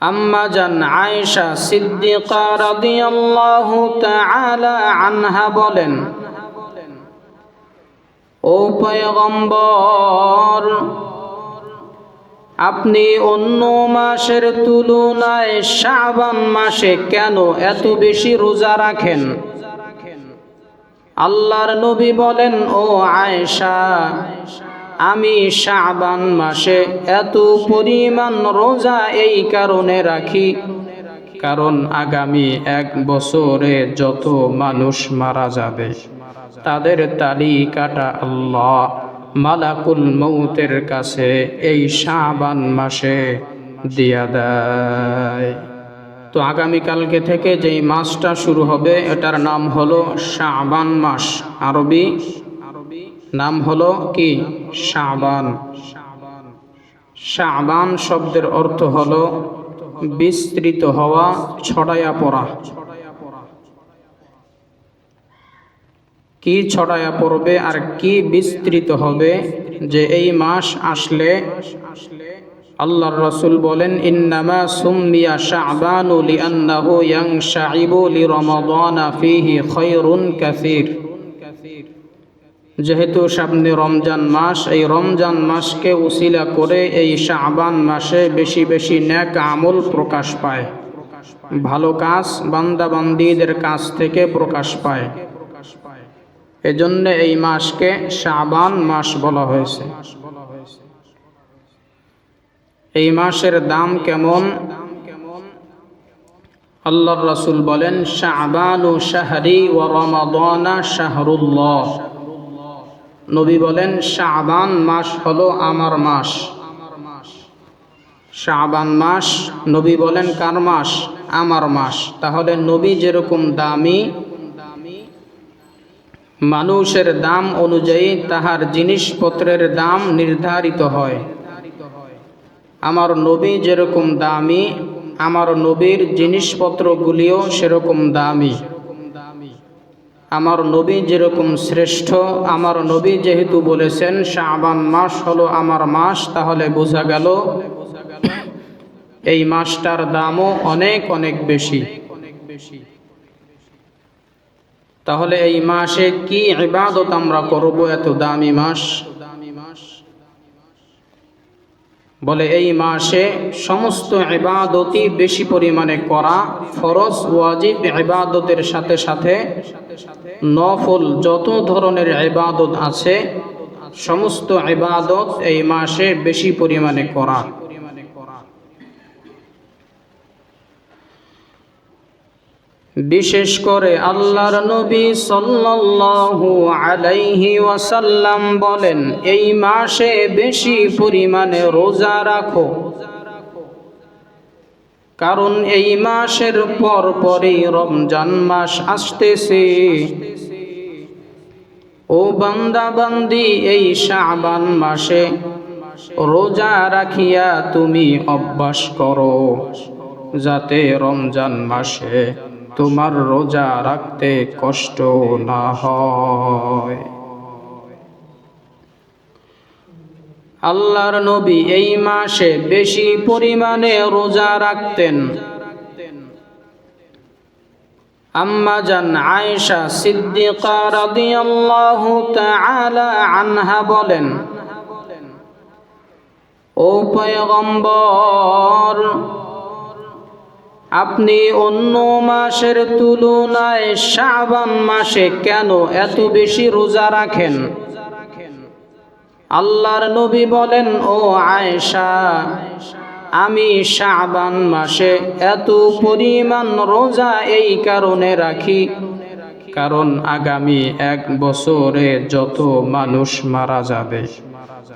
আম্মা জান আয়েশা সিদ্দিকা রাদিয়াল্লাহু তাআলা আনহা বলেন, ও পয়গম্বর, আপনি অন্য মাসের তুলনায় শাবান মাসে কেন এত বেশি রোজা রাখেন? আল্লাহর নবী বলেন, ও আয়েশা আমি শাবান মাসে এত পরিমাণ রোজা এই কারণে রাখি। কারণ আগামী এক বছরে যত মানুষ মারা যাবে, তাদের তালিকাটা আল্লাহ মালাকুল মৌতের কাছে এই শাবান মাসে দিয়া দেয়। তো আগামীকালকে থেকে যেই মাসটা শুরু হবে, এটার নাম হলো শাবান মাস আরবি। নাম হলো কি? শাবান। শাবান শব্দের অর্থ হলো বিস্তৃত হওয়া, ছড়ায়া পড়া। কি ছড়ায়া পড়বে আর কি বিস্তৃত হবে? যে এই মাস আসলে আল্লাহর রসুল বলেন, ইন্নামা সুম্মিয়া শাবানু লিআন্নাহু ইয়ানশাইবু লিরমাদানা ফীহি খায়রুন কাসীর। যেহেতু সামনে রমজান মাস, এই রমজান মাসকে উসিলা করে এই শাবান মাসে বেশি বেশি ন্যাক আমল প্রকাশ পায়। ভালো কাজ বান্দাবান্দিদের কাছ থেকে প্রকাশ পায়। এজন্য এই মাসকে শাবান মাস বলা হয়েছে। এই মাসের দাম কেমন? আল্লাহ রসুল বলেন, শাবানু শাহরি ও রমাদানা শাহরুল্লাহ। নবী বলেন, শাবান মাস হলো আমার মাস। শাবান মাস? নবী বলেন, কার মাস? আমার মাস। তাহলে নবী যেরকম দামি, মানুষের দাম অনুযায়ী তাহার জিনিসপত্রের দাম নির্ধারিত হয়। আমার নবী যেরকম দামি, আমার নবীর জিনিসপত্রগুলিও সেরকম দামি। আমার নবী যেরকম শ্রেষ্ঠ, আমার নবী যেহেতু বলেছেন, শাবান মাস হলো আমার মাস, তাহলে বোঝা গেল এই মাসটার দামও অনেক অনেক বেশি। তাহলে এই মাসে কি ইবাদত আমরা করব, এত দামি মাস? বলে এই মাসে সমস্ত ইবাদতই বেশি পরিমাণে করা, ফরজ, ওয়াজিব ইবাদতের সাথে সাথে নফল যত ধরনের ইবাদত আছে সমস্ত ইবাদত এই মাসে বেশি পরিমাণে করা। বিশেষ করে আল্লাহর নবী সাল্লাল্লাহু আলাইহি ওয়াসাল্লাম বলেন এই মাসে বেশি পরিমাণে রোজা রাখো। কারণ এই মাসের পর পরই রমজান মাস আসতেছে। ও বান্দা বান্দি, এই শাবান মাসে রোজা রাখিয়া তুমি অভ্যাস করো, যাতে রমজান মাসে তোমার রোজা রাখতে কষ্ট না হয়। আল্লাহর নবী এই মাসে বেশি পরিমাণে রোজা রাখতেন। আম্মা জান আয়েশা সিদ্দিকা রাদিয়াল্লাহু তাআলা আনহা বলেন, ও পয়গম্বর, আপনি অন্য মাসের তুলনায় শাবান মাসে কেন এত বেশি রোজা রাখেন? আল্লাহর নবী বলেন, ও আয়েশা, আমি শাবান মাসে এত পরিমাণ রোজা এই কারণে রাখি। কারণ আগামী এক বছরে যত মানুষ মারা যাবে,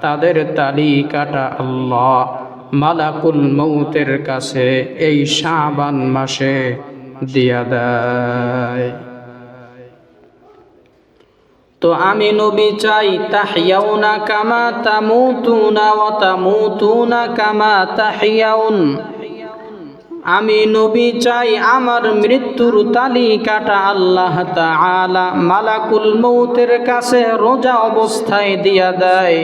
তাদের তালিকাটা আল্লাহ মালাকুল মৌতের কাছে এই শাবান মাসে দিয়া দেয়। তো আমি নবী চাই, তাহিয়াউনা কামা তামুতুনা ওয়া তামুতুনা কামা তাহিয়াউন। আমি নবী চাই, আমার মৃত্যুর তালিকাটা আল্লাহ তাআলা মালাকুল মৌতের কাছে রোজা অবস্থায় দিয়া দেয়।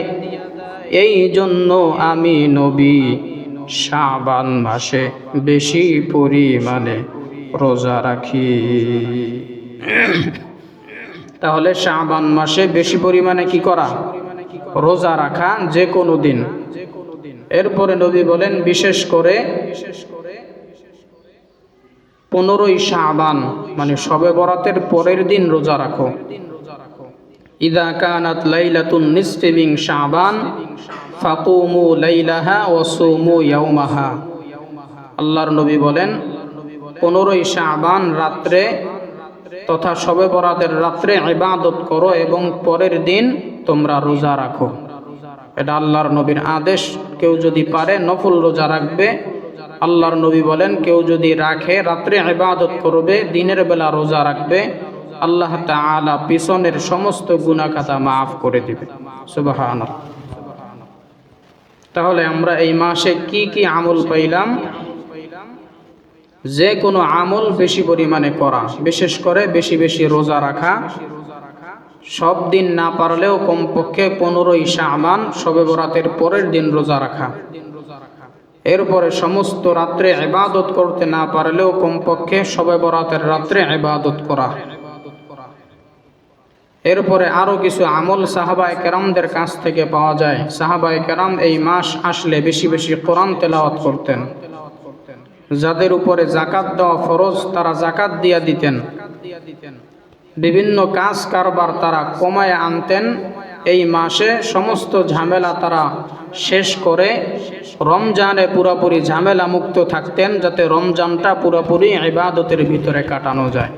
এই জন্য আমি নবী শাবান মাসে বেশি পরিমাণে রোজা রাখি। তাহলে শাবান মাসে বেশি পরিমাণে কি করা? রোজা রাখা যে কোনো দিন। এরপরে নবী বলেন, বিশেষ করে পনেরোই শাবান মানে সবে বরাতের পরের দিন রোজা রাখো। ইদা কানাত লাইলাতুন নিসফি মিন শাবান, ফাকুমু লাইলাহা ওয়া ইয়াউমাহা। আল্লাহর নবী বলেন, পনেরোই শাহবান রাত্রে তথা সবে বরাতের রাত্রে ইবাদত করো এবং পরের দিন তোমরা রোজা রাখো। এটা আল্লাহর নবীর আদেশ। কেউ যদি পারে নফল রোজা রাখবে। আল্লাহর নবী বলেন, কেউ যদি রাখে, রাত্রে ইবাদত করবে, দিনের বেলা রোজা রাখবে, আল্লাহ তাআলা পিছনের সমস্ত গুনাখাতা মাফ করে দিবে। সুবহানাল্লাহ। তাহলে আমরা এই মাসে কি কি আমল পাইলাম? যে কোনো আমল বেশি পরিমাণে করা, বিশেষ করে বেশি বেশি রোজা রাখা, সব দিন না পারলেও কমপক্ষে পনেরোই শাহবান শবে বরাতের পরের দিন রোজা রাখা। এরপরে সমস্ত রাত্রে এবাদত করতে না পারলেও কমপক্ষে শবে বরাতের রাত্রে এবাদত করা। এরপরে আরও কিছু আমল সাহাবায় কেরামদের কাছ থেকে পাওয়া যায়। সাহাবায় কেরাম এই মাস আসলে বেশি বেশি কোরআন তেলাওয়াত করতেন। যাদের উপরে জাকাত দেওয়া ফরজ, তারা জাকাত দিয়া দিতেন। বিভিন্ন কাজ কারবার তারা কমায় আনতেন। এই মাসে সমস্ত ঝামেলা তারা শেষ করে রমজানে পুরোপুরি ঝামেলা মুক্ত থাকতেন, যাতে রমজানটা পুরোপুরি ইবাদতের ভিতরে কাটানো যায়।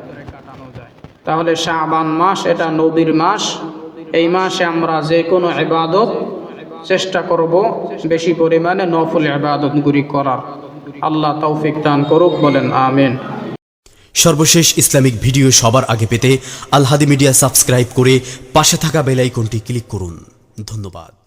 তাহলে শাবান মাস, এটা নবীর মাস। এই মাসে আমরা যে কোনো ইবাদত চেষ্টা করব বেশি পরিমাণে নফল ইবাদতগুলি করার। আল্লাহ তৌফিক দান করুক, বলেন আমিন। সর্বশেষ ইসলামিক ভিডিও সবার আগে পেতে আলহাদি মিডিয়া সাবস্ক্রাইব করে পাশে থাকা বেল আইকনটি ক্লিক করুন। ধন্যবাদ।